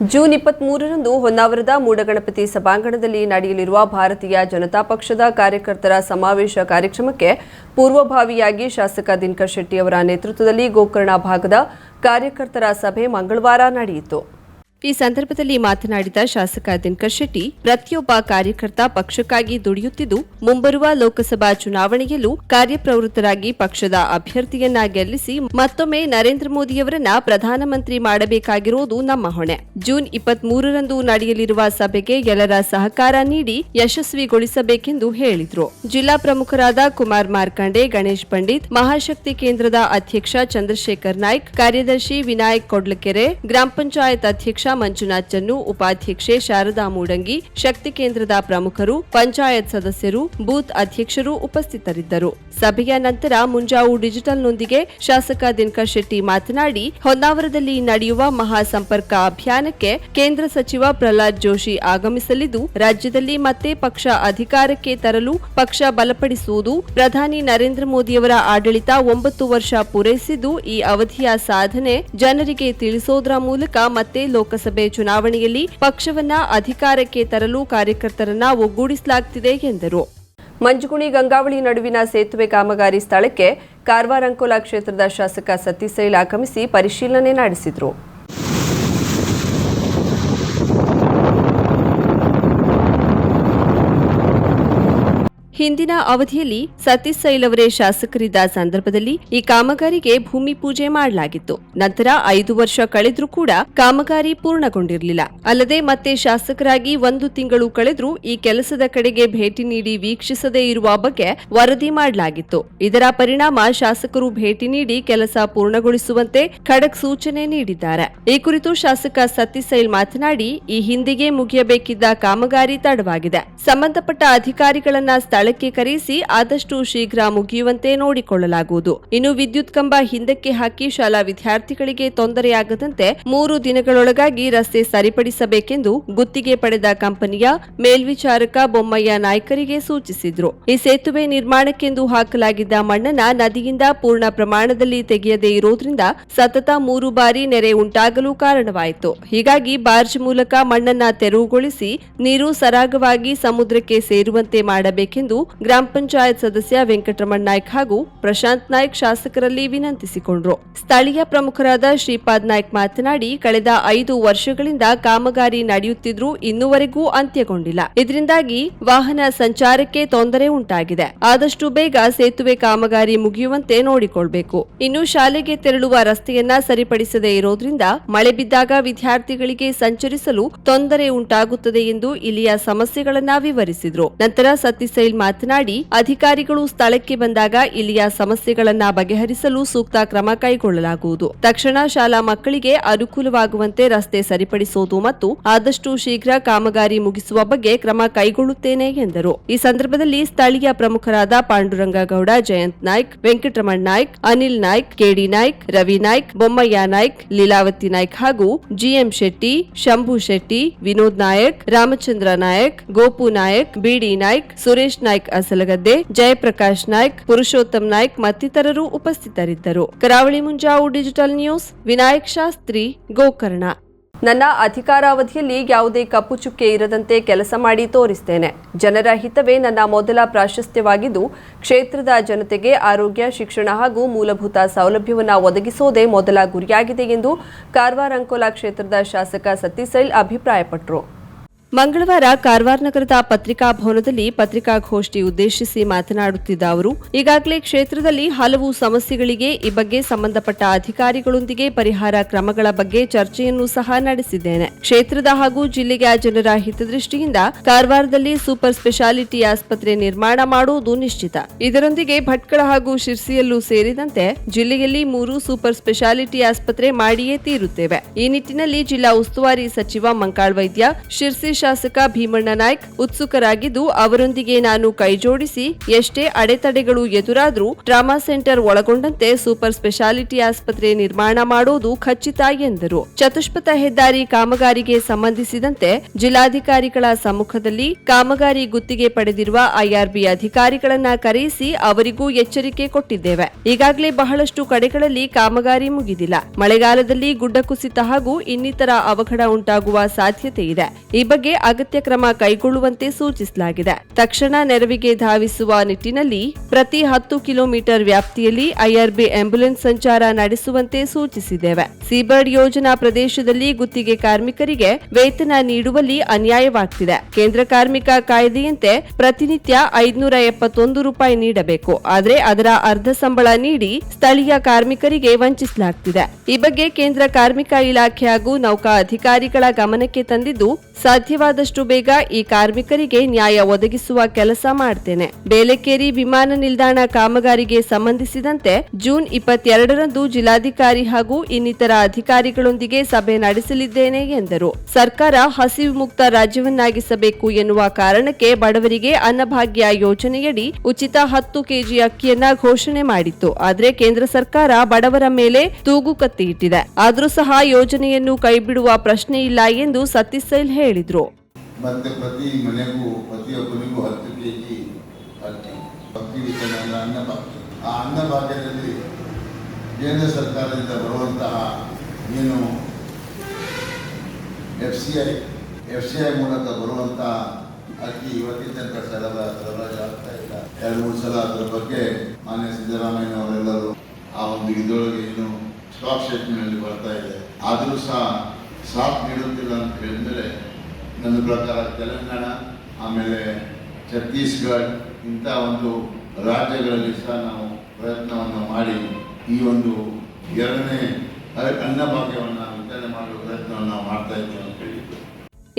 June ಇಪ್ಪತ್ಮೂರರಂದು ಹೊನ್ನಾವರದ ಮೂಡಗಣಪತಿ ಸಭಾಂಗಣದಲ್ಲಿ ನಡೆಯಲಿರುವ ಭಾರತೀಯ ಜನತಾ ಪಕ್ಷದ ಕಾರ್ಯಕರ್ತರ ಸಮಾವೇಶ ಕಾರ್ಯಕ್ರಮಕ್ಕೆ ಪೂರ್ವಭಾವಿಯಾಗಿ ಶಾಸಕ ದಿನಕರ್ ಶೆಟ್ಟಿ ಅವರ ನೇತೃತ್ವದಲ್ಲಿ ಗೋಕರ್ಣ ಭಾಗದ ಕಾರ್ಯಕರ್ತರ ಸಭೆ ಮಂಗಳವಾರ ನಡೆಯಿತು. ಈ ಸಂದರ್ಭದಲ್ಲಿ ಮಾತನಾಡಿದ ಶಾಸಕ ದಿನಕರ್ ಶೆಟ್ಟಿ, ಪ್ರತಿಯೊಬ್ಬ ಕಾರ್ಯಕರ್ತ ಪಕ್ಷಕ್ಕಾಗಿ ದುಡಿಯುತ್ತಿದ್ದು, ಮುಂಬರುವ ಲೋಕಸಭಾ ಚುನಾವಣೆಯಲ್ಲೂ ಕಾರ್ಯಪ್ರವೃತ್ತರಾಗಿ ಪಕ್ಷದ ಅಭ್ಯರ್ಥಿಯನ್ನ ಗೆಲ್ಲಿಸಿ ಮತ್ತೊಮ್ಮೆ ನರೇಂದ್ರ ಮೋದಿಯವರನ್ನ ಪ್ರಧಾನಮಂತ್ರಿ ಮಾಡಬೇಕಾಗಿರುವುದು ನಮ್ಮ ಹೊಣೆ. ಜೂನ್ ಇಪ್ಪತ್ಮೂರರಂದು ನಡೆಯಲಿರುವ ಸಭೆಗೆ ಎಲ್ಲರ ಸಹಕಾರ ನೀಡಿ ಯಶಸ್ವಿಗೊಳಿಸಬೇಕೆಂದು ಹೇಳಿದರು. ಜಿಲ್ಲಾ ಪ್ರಮುಖರಾದ ಕುಮಾರ್ ಮಾರ್ಕಂಡೆ, ಗಣೇಶ್ ಪಂಡಿತ್, ಮಹಾಶಕ್ತಿ ಕೇಂದ್ರದ ಅಧ್ಯಕ್ಷ ಚಂದ್ರಶೇಖರ್ ನಾಯ್ಕ್, ಕಾರ್ಯದರ್ಶಿ ವಿನಾಯಕ್ ಕೊಡ್ಲಕೆರೆ, ಗ್ರಾಮ ಪಂಚಾಯತ್ ಅಧ್ಯಕ್ಷ ಮಂಜುನಾಥ್ ಜನ್ನು ಉಪಾಧ್ಯಕ್ಷೆ ಶಾರದಾ ಮೂಡಂಗಿ, ಶಕ್ತಿ ಕೇಂದ್ರದ ಪ್ರಮುಖರು, ಪಂಚಾಯತ್ ಸದಸ್ಯರು, ಬೂತ್ ಅಧ್ಯಕ್ಷರು ಉಪಸ್ಥಿತರಿದ್ದರು. ಸಭೆಯ ನಂತರ ಮುಂಜಾವು ಡಿಜಿಟಲ್ನೊಂದಿಗೆ ಶಾಸಕ ದಿನಕರ್ ಶೆಟ್ಟಿ ಮಾತನಾಡಿ, ಹೊನ್ನಾವರದಲ್ಲಿ ನಡೆಯುವ ಮಹಾ ಸಂಪರ್ಕ ಅಭಿಯಾನಕ್ಕೆ ಕೇಂದ್ರ ಸಚಿವ ಪ್ರಹ್ಲಾದ್ ಜೋಶಿ ಆಗಮಿಸಲಿದ್ದು, ರಾಜ್ಯದಲ್ಲಿ ಮತ್ತೆ ಪಕ್ಷ ಅಧಿಕಾರಕ್ಕೆ ತರಲು ಪಕ್ಷ ಬಲಪಡಿಸುವುದು ಪ್ರಧಾನಿ ನರೇಂದ್ರ ಮೋದಿಯವರ ಆಡಳಿತ ಒಂಬತ್ತು ವರ್ಷ ಪೂರೈಸಿದ್ದು, ಈ ಅವಧಿಯ ಸಾಧನೆ ಜನರಿಗೆ ತಿಳಿಸೋದ್ರ ಮೂಲಕ ಮತ್ತೆ ಲೋಕಸಭೆ ಚುನಾವಣೆಯಲ್ಲಿ ಪಕ್ಷವನ್ನ ಅಧಿಕಾರಕ್ಕೆ ತರಲು ಕಾರ್ಯಕರ್ತರನ್ನ ಒಗ್ಗೂಡಿಸಲಾಗುತ್ತಿದೆ ಎಂದರು. ಮಂಜುಗುಣಿ ಗಂಗಾವಳಿ ನಡುವಿನ ಸೇತುವೆ ಕಾಮಗಾರಿ ಸ್ಥಳಕ್ಕೆ ಕಾರವಾರ ಅಂಕೋಲಾ ಕ್ಷೇತ್ರದ ಶಾಸಕ ಸತೀಸೈಲ್ ಆಗಮಿಸಿ ಪರಿಶೀಲನೆ ನಡೆಸಿದರು. ಹಿಂದಿನ ಅವಧಿಯಲ್ಲಿ ಸತೀಶ್ ಅವರೇ ಶಾಸಕರಿದ್ದ ಸಂದರ್ಭದಲ್ಲಿ ಈ ಕಾಮಗಾರಿಗೆ ಭೂಮಿ ಪೂಜೆ ಮಾಡಲಾಗಿತ್ತು. ನಂತರ ಐದು ವರ್ಷ ಕಳೆದ್ರೂ ಕೂಡ ಕಾಮಗಾರಿ ಪೂರ್ಣಗೊಂಡಿರಲಿಲ್ಲ. ಅಲ್ಲದೆ ಮತ್ತೆ ಶಾಸಕರಾಗಿ ಒಂದು ತಿಂಗಳು ಕಳೆದ್ರೂ ಈ ಕೆಲಸದ ಕಡೆಗೆ ಭೇಟಿ ನೀಡಿ ವೀಕ್ಷಿಸದೇ ಇರುವ ಬಗ್ಗೆ ವರದಿ ಮಾಡಲಾಗಿತ್ತು. ಇದರ ಪರಿಣಾಮ ಶಾಸಕರು ಭೇಟಿ ನೀಡಿ ಕೆಲಸ ಪೂರ್ಣಗೊಳಿಸುವಂತೆ ಖಡಕ್ ಸೂಚನೆ ನೀಡಿದ್ದಾರೆ. ಈ ಕುರಿತು ಶಾಸಕ ಸತೀಶ್ ಸೈಲ್ ಮಾತನಾಡಿ, ಈ ಹಿಂದಿಗೆ ಮುಗಿಯಬೇಕಿದ್ದ ಕಾಮಗಾರಿ ತಡವಾಗಿದೆ. ಸಂಬಂಧಪಟ್ಟ ಅಧಿಕಾರಿಗಳನ್ನ ಸ್ಥಳಕ್ಕೆ ಕರೆಸಿ ಆದಷ್ಟು ಶೀಘ್ರ ಮುಗಿಯುವಂತೆ ನೋಡಿಕೊಳ್ಳಲಾಗುವುದು. ಇನ್ನು ವಿದ್ಯುತ್ ಕಂಬ ಹಿಂದಕ್ಕೆ ಹಾಕಿ ಶಾಲಾ ವಿದ್ಯಾರ್ಥಿಗಳಿಗೆ ತೊಂದರೆಯಾಗದಂತೆ ಮೂರು ದಿನಗಳೊಳಗಾಗಿ ರಸ್ತೆ ಸರಿಪಡಿಸಬೇಕೆಂದು ಗುತ್ತಿಗೆ ಪಡೆದ ಕಂಪನಿಯ ಮೇಲ್ವಿಚಾರಕ ಬೊಮ್ಮಯ್ಯ ನಾಯ್ಕರಿಗೆ ಸೂಚಿಸಿದ್ರು. ಈ ಸೇತುವೆ ನಿರ್ಮಾಣಕ್ಕೆಂದು ಹಾಕಲಾಗಿದ್ದ ಮಣ್ಣನ್ನ ನದಿಯಿಂದ ಪೂರ್ಣ ಪ್ರಮಾಣದಲ್ಲಿ ತೆಗೆಯದೇ ಇರೋದ್ರಿಂದ ಸತತ ಮೂರು ಬಾರಿ ನೆರೆ ಉಂಟಾಗಲು ಕಾರಣವಾಯಿತು. ಹೀಗಾಗಿ ಬಾರ್ಜ್ ಮೂಲಕ ಮಣ್ಣನ್ನ ತೆರವುಗೊಳಿಸಿ ನೀರು ಸರಾಗವಾಗಿ ಸಮುದ್ರಕ್ಕೆ ಸೇರುವಂತೆ ಮಾಡಬೇಕೆಂದು ಗ್ರಾಮ ಪಂಚಾಯತ್ ಸದಸ್ಯ ವೆಂಕಟರಮಣ್ ನಾಯ್ಕ ಹಾಗೂ ಪ್ರಶಾಂತ್ ನಾಯ್ಕ್ ಶಾಸಕರಲ್ಲಿ ವಿನಂತಿಸಿಕೊಂಡ್ರು. ಸ್ಥಳೀಯ ಪ್ರಮುಖರಾದ ಶ್ರೀಪಾದ್ ನಾಯ್ಕ ಮಾತನಾಡಿ, ಕಳೆದ ಐದು ವರ್ಷಗಳಿಂದ ಕಾಮಗಾರಿ ನಡೆಯುತ್ತಿದ್ರೂ ಇನ್ನುವರೆಗೂ ಅಂತ್ಯಗೊಂಡಿಲ್ಲ. ಇದರಿಂದಾಗಿ ವಾಹನ ಸಂಚಾರಕ್ಕೆ ತೊಂದರೆ ಉಂಟಾಗಿದೆ. ಆದಷ್ಟು ಬೇಗ ಸೇತುವೆ ಕಾಮಗಾರಿ ಮುಗಿಯುವಂತೆ ನೋಡಿಕೊಳ್ಬೇಕು. ಇನ್ನು ಶಾಲೆಗೆ ತೆರಳುವ ರಸ್ತೆಯನ್ನ ಸರಿಪಡಿಸದೇ ಇರೋದ್ರಿಂದ ಮಳೆ ಬಿದ್ದಾಗ ವಿದ್ಯಾರ್ಥಿಗಳಿಗೆ ಸಂಚರಿಸಲು ತೊಂದರೆ ಉಂಟಾಗುತ್ತದೆ ಎಂದು ಇಲ್ಲಿಯ ಸಮಸ್ಯೆಗಳನ್ನ ವಿವರಿಸಿದ್ರು. ನಂತರ ಸತ್ಯಸೈಲ್ ಮಾತನಾಡಿ, ಅಧಿಕಾರಿಗಳು ಸ್ಥಳಕ್ಕೆ ಬಂದಾಗ ಇಲ್ಲಿಯ ಸಮಸ್ಯೆಗಳನ್ನ ಬಗೆಹರಿಸಲು ಸೂಕ್ತ ಕ್ರಮ ಕೈಗೊಳ್ಳಲಾಗುವುದು. ತಕ್ಷಣ ಶಾಲಾ ಮಕ್ಕಳಿಗೆ ಅನುಕೂಲವಾಗುವಂತೆ ರಸ್ತೆ ಸರಿಪಡಿಸುವುದು ಮತ್ತು ಆದಷ್ಟು ಶೀಘ್ರ ಕಾಮಗಾರಿ ಮುಗಿಸುವ ಬಗ್ಗೆ ಕ್ರಮ ಕೈಗೊಳ್ಳುತ್ತೇನೆ ಎಂದರು. ಈ ಸಂದರ್ಭದಲ್ಲಿ ಸ್ಥಳೀಯ ಪ್ರಮುಖರಾದ ಪಾಂಡುರಂಗ ಗೌಡ ಜಯಂತ್ ನಾಯ್ಕ್, ವೆಂಕಟರಮಣ್ ನಾಯ್ಕ್, ಅನಿಲ್ ನಾಯ್ಕ್, ಕೆಡಿ ನಾಯ್ಕ್, ರವಿ ನಾಯ್ಕ್, ಬೊಮ್ಮಯ್ಯ ನಾಯ್ಕ್, ಲೀಲಾವತಿ ನಾಯ್ಕ್ ಹಾಗೂ ಜಿಎಂ ಶೆಟ್ಟಿ, ಶಂಭು ಶೆಟ್ಟಿ, ವಿನೋದ್ ನಾಯಕ್, ರಾಮಚಂದ್ರ ನಾಯಕ್, ಗೋಪು ನಾಯಕ್, ಬಿಡಿ ನಾಯ್ಕ್, ಸುರೇಶ್ ನಾಯ್ಕ್ ಅಸಲಗದ್ದೆ, ಜಯಪ್ರಕಾಶ್ ನಾಯ್ಕ್, ಪುರುಷೋತ್ತಮ್ ನಾಯ್ಕ್ ಮತ್ತಿತರರು ಉಪಸ್ಥಿತರಿದ್ದರು. Karavali Munjavu digital news, Vinayak Shastri, Gokarna. ನನ್ನ ಅಧಿಕಾರಾವಧಿಯಲ್ಲಿ ಯಾವುದೇ ಕಪ್ಪು ಚುಕ್ಕೆ ಇರದಂತೆ ಕೆಲಸ ಮಾಡಿ ತೋರಿಸ್ತೇನೆ. ಜನರ ಹಿತವೇ ನನ್ನ ಮೊದಲ ಪ್ರಾಶಸ್ತ್ಯವಾಗಿದ್ದು, ಕ್ಷೇತ್ರದ ಜನತೆಗೆ ಆರೋಗ್ಯ, ಶಿಕ್ಷಣ ಹಾಗೂ ಮೂಲಭೂತ ಸೌಲಭ್ಯವನ್ನು ಒದಗಿಸೋದೇ ಮೊದಲ ಗುರಿಯಾಗಿದೆ ಎಂದು ಕಾರವಾರ ಅಂಕೋಲಾ ಕ್ಷೇತ್ರದ ಶಾಸಕ ಸತೀಸೈಲ್ ಅಭಿಪ್ರಾಯಪಟ್ಟರು ಮಂಗಳವಾರ ಕಾರವಾರ ನಗರದ ಪತ್ರಿಕಾ ಭವನದಲ್ಲಿ ಪತ್ರಿಕಾಗೋಷ್ಠಿ ಉದ್ದೇಶಿಸಿ ಮಾತನಾಡುತ್ತಿದ್ದ ಅವರು, ಈಗಾಗಲೇ ಕ್ಷೇತ್ರದಲ್ಲಿ ಹಲವು ಸಮಸ್ಯೆಗಳಿಗೆ ಈ ಬಗ್ಗೆ ಸಂಬಂಧಪಟ್ಟ ಅಧಿಕಾರಿಗಳೊಂದಿಗೆ ಪರಿಹಾರ ಕ್ರಮಗಳ ಬಗ್ಗೆ ಚರ್ಚೆಯನ್ನು ಸಹ ನಡೆಸಿದ್ದೇನೆ. ಕ್ಷೇತ್ರದ ಹಾಗೂ ಜಿಲ್ಲೆಯ ಜನರ ಹಿತದೃಷ್ಟಿಯಿಂದ ಕಾರವಾರದಲ್ಲಿ ಸೂಪರ್ ಸ್ಪೆಷಾಲಿಟಿ ಆಸ್ಪತ್ರೆ ನಿರ್ಮಾಣ ಮಾಡುವುದು ನಿಶ್ಚಿತ. ಇದರೊಂದಿಗೆ ಭಟ್ಕಳ ಹಾಗೂ ಶಿರ್ಸಿಯಲ್ಲೂ ಸೇರಿದಂತೆ ಜಿಲ್ಲೆಯಲ್ಲಿ ಮೂರು ಸೂಪರ್ ಸ್ಪೆಷಾಲಿಟಿ ಆಸ್ಪತ್ರೆ ಮಾಡಿಯೇ ತೀರುತ್ತೇವೆ. ಈ ನಿಟ್ಟಿನಲ್ಲಿ ಜಿಲ್ಲಾ ಉಸ್ತುವಾರಿ ಸಚಿವ ಮಂಕಾಳ್ ವೈದ್ಯ, ಶಿರ್ಸಿ ಶಾಸಕ ಭೀಮಣ್ಣ ನಾಯ್ಕ್ ಉತ್ಸುಕರಾಗಿದ್ದು, ಅವರೊಂದಿಗೆ ನಾನು ಕೈಜೋಡಿಸಿ ಎಷ್ಟೇ ಅಡೆತಡೆಗಳು ಎದುರಾದರೂ ಟ್ರಾಮಾ ಸೆಂಟರ್ ಒಳಗೊಂಡಂತೆ ಸೂಪರ್ ಸ್ಪೆಷಾಲಿಟಿ ಆಸ್ಪತ್ರೆ ನಿರ್ಮಾಣ ಮಾಡೋದು ಖಚಿತ ಎಂದರು. ಚತುಷ್ಪಥ ಹೆದ್ದಾರಿ ಕಾಮಗಾರಿಗೆ ಸಂಬಂಧಿಸಿದಂತೆ ಜಿಲ್ಲಾಧಿಕಾರಿಗಳ ಸಮ್ಮುಖದಲ್ಲಿ ಕಾಮಗಾರಿ ಗುತ್ತಿಗೆ ಪಡೆದಿರುವ ಐಆರ್ಬಿ ಅಧಿಕಾರಿಗಳನ್ನ ಕರೆಯಿಸಿ ಅವರಿಗೂ ಎಚ್ಚರಿಕೆ ಕೊಟ್ಟಿದ್ದೇವೆ. ಈಗಾಗಲೇ ಬಹಳಷ್ಟು ಕಡೆಗಳಲ್ಲಿ ಕಾಮಗಾರಿ ಮುಗಿದಿಲ್ಲ. ಮಳೆಗಾಲದಲ್ಲಿ ಗುಡ್ಡ ಕುಸಿತ ಹಾಗೂ ಇನ್ನಿತರ ಅವಘಡ ಉಂಟಾಗುವ ಸಾಧ್ಯತೆ ಇದೆ. ಈ ಬಗ್ಗೆ ಅಗತ್ಯ ಕ್ರಮ ಕೈಗೊಳ್ಳುವಂತೆ ಸೂಚಿಸಲಾಗಿದೆ. ತಕ್ಷಣ ನೆರವಿಗೆ ಧಾವಿಸುವ ನಿಟ್ಟಿನಲ್ಲಿ ಪ್ರತಿ ಹತ್ತು ಕಿಲೋಮೀಟರ್ ವ್ಯಾಪ್ತಿಯಲ್ಲಿ ಐಆರ್ಬಿ ಆಂಬ್ಯುಲೆನ್ಸ್ ಸಂಚಾರ ನಡೆಸುವಂತೆ ಸೂಚಿಸಿದ್ದೇವೆ. ಸೀಬರ್ಡ್ ಯೋಜನಾ ಪ್ರದೇಶದಲ್ಲಿ ಗುತ್ತಿಗೆ ಕಾರ್ಮಿಕರಿಗೆ ವೇತನ ನೀಡುವಲ್ಲಿ ಅನ್ಯಾಯವಾಗ್ತಿದೆ. ಕೇಂದ್ರ ಕಾರ್ಮಿಕ ಕಾಯ್ದೆಯಂತೆ ಪ್ರತಿನಿತ್ಯ ಐದುನೂರ ಎಪ್ಪತ್ತೊಂದು ರೂಪಾಯಿ ನೀಡಬೇಕು. ಆದರೆ ಅದರ ಅರ್ಧ ಸಂಬಳ ನೀಡಿ ಸ್ಥಳೀಯ ಕಾರ್ಮಿಕರಿಗೆ ವಂಚಿಸಲಾಗ್ತಿದೆ. ಈ ಬಗ್ಗೆ ಕೇಂದ್ರ ಕಾರ್ಮಿಕ ಇಲಾಖೆ ಹಾಗೂ ನೌಕಾ ಅಧಿಕಾರಿಗಳ ಗಮನಕ್ಕೆ ತಂದಿದ್ದು ಸಾಧ್ಯವಾದಷ್ಟು ಬೇಗ ಈ ಕಾರ್ಮಿಕರಿಗೆ ನ್ಯಾಯ ಒದಗಿಸುವ ಕೆಲಸ ಮಾಡ್ತೇನೆ. ಬೇಲೆಕೇರಿ ವಿಮಾನ ನಿಲ್ದಾಣ ಕಾಮಗಾರಿಗೆ ಸಂಬಂಧಿಸಿದಂತೆ ಜೂನ್ ಇಪ್ಪತ್ತೆರಡರಂದು ಜಿಲ್ಲಾಧಿಕಾರಿ ಹಾಗೂ ಇನ್ನಿತರ ಅಧಿಕಾರಿಗಳೊಂದಿಗೆ ಸಭೆ ನಡೆಸಲಿದ್ದೇನೆ ಎಂದರು. ಸರ್ಕಾರ ಹಸಿವು ಮುಕ್ತ ರಾಜ್ಯವನ್ನಾಗಿಸಬೇಕು ಎನ್ನುವ ಕಾರಣಕ್ಕೆ ಬಡವರಿಗೆ ಅನ್ನಭಾಗ್ಯ ಯೋಜನೆಯಡಿ ಉಚಿತ ಹತ್ತು ಕೆಜಿ ಅಕ್ಕಿಯನ್ನ ಘೋಷಣೆ ಮಾಡಿತ್ತು. ಆದರೆ ಕೇಂದ್ರ ಸರ್ಕಾರ ಬಡವರ ಮೇಲೆ ತೂಗು ಕತ್ತಿ ಇಟ್ಟಿದೆ ಆದರೂ ಸಹ ಯೋಜನೆಯನ್ನು ಕೈಬಿಡುವ ಪ್ರಶ್ನೆ ಇಲ್ಲ ಎಂದು ಸತೀಶ್ ಹೇಳಿದ್ರು. ಮತ್ತೆ ಪ್ರತಿ ಮನೆಗೂ ಪ್ರತಿಯೊಬ್ಬರಿಗೂ ಹತ್ತು ಕೆ ಜಿ ಅಕ್ಕಿ ಅಕ್ಕಿ ವಿತರಣೆ ಅನ್ನಭಾಗ್ಯ ಆ ಅನ್ನಭಾಗ್ಯದಲ್ಲಿ ಕೇಂದ್ರ ಸರ್ಕಾರದಿಂದ ಬರುವಂತಹ ಏನು F C I F C I ಮೂಲಕ ಬರುವಂತಹ ಅಕ್ಕಿ ಇವತ್ತಿನ ತನಕ ಸರಬ ಸರಬರಾಜು ಆಗ್ತಾ ಇಲ್ಲ. ಎರಡು, ಮೂರು ಸಲ ಅದರ ಬಗ್ಗೆ ಮಾನ್ಯ ಸಿದ್ದರಾಮಯ್ಯ ಅವರೆಲ್ಲರೂ ಆ ಒಂದು ಇದರೊಳಗೆ ಏನು ಸ್ಟಾಕ್ ಶೆಡ್ನಲ್ಲಿ ಬರ್ತಾ ಇದೆ. ಆದರೂ ಸಹ ಸಾಥ್ ನೀಡುತ್ತಿಲ್ಲ ಅಂತ ಹೇಳಿದ್ಮೇಲೆ ನನ್ನ ಪ್ರಕಾರ ತೆಲಂಗಾಣ, ಆಮೇಲೆ ಛತ್ತೀಸ್ಗಢ ಇಂಥ ಒಂದು ರಾಜ್ಯಗಳಲ್ಲಿ ಸಹ ನಾವು ಪ್ರಯತ್ನವನ್ನು ಮಾಡಿ ಈ ಒಂದು ಎರಡನೇ ಅನ್ನಭಾಗ್ಯವನ್ನು ವಿತರಣೆ ಮಾಡುವ ಪ್ರಯತ್ನವನ್ನು ನಾವು ಮಾಡ್ತಾ ಇದ್ದೇವೆ ಅಂತ ಹೇಳಿದ್ದು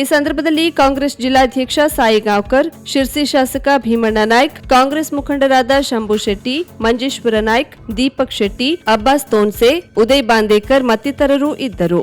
ಈ ಸಂದರ್ಭದಲ್ಲಿ ಕಾಂಗ್ರೆಸ್ ಜಿಲ್ಲಾಧ್ಯಕ್ಷ ಸಾಯಿ ಗಾಂವ್ಕರ್ ಶಿರ್ಸಿ ಶಾಸಕ ಭೀಮಣ್ಣ ನಾಯ್ಕ್, ಕಾಂಗ್ರೆಸ್ ಮುಖಂಡರಾದ ಶಂಭು ಶೆಟ್ಟಿ, ಮಂಜೇಶ್ವರ ನಾಯ್ಕ್, ದೀಪಕ್ ಶೆಟ್ಟಿ, ಅಬ್ಬಾಸ್ ತೋನ್ಸೆ, ಉದಯ್ ಬಾಂದೇಕರ್ ಮತ್ತಿತರರು ಇದ್ದರು.